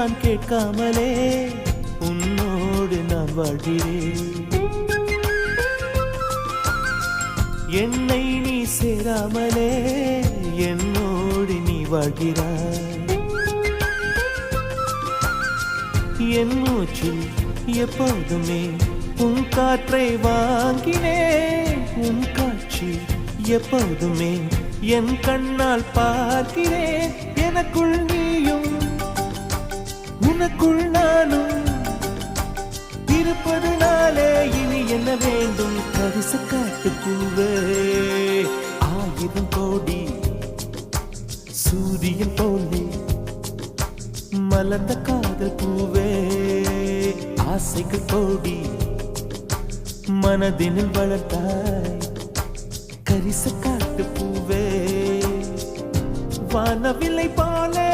நான் கேட்காமலே உன்னோடு நான் வாழ்கிறேன் என்னை நீ சேராமலே என்னோடு நீ வாழ்கிறாய். என் மூச்சில் எப்போதுமே உன் காற்றை வாங்கினேன் உன் காட்சி எப்போதுமே என் கண்ணால் பார்க்கிறேன் எனக்குள் உனக்குள் நானும் இருப்பது நாளே இனி என்ன வேண்டும்? கரிச காட்டு பூவே ஆயிரம் கோடி சூரியன் போலே மலர்ந்த காதல் பூவே. ஆசைகள் கோடி மனதினில் வளர்த்தாய் கரிச காட்டு பூவே. வானவில்லை பாலே